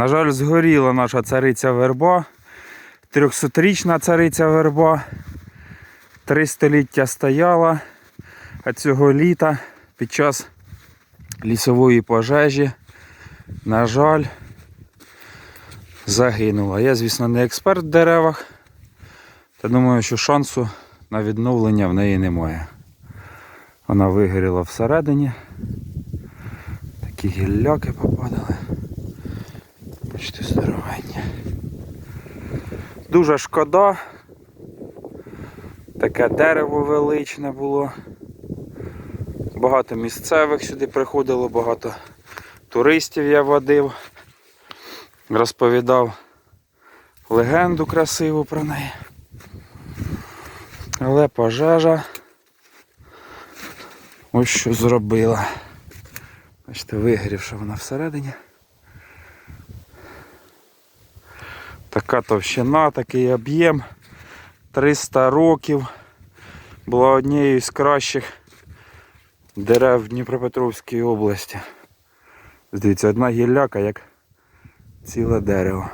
На жаль, згоріла наша цариця верба. 300-річна цариця верба. Три століття стояла, а цього літа під час лісової пожежі, на жаль, загинула. Я, звісно, не експерт в деревах, та думаю, що шансу на відновлення в неї немає. Вона вигоріла всередині. Такі гілляки попадали. Бачите, здоровенні. Дуже шкода. Таке дерево величне було. Багато місцевих сюди приходило, багато туристів я водив. Розповідав легенду красиву про неї. Але пожежа ось що зробила. Бачите, вигорівша вона всередині. Така товщина, такий об'єм. 300 років. Була однією з кращих дерев в Дніпропетровській області. Дивіться, одна гілляка як ціле дерево.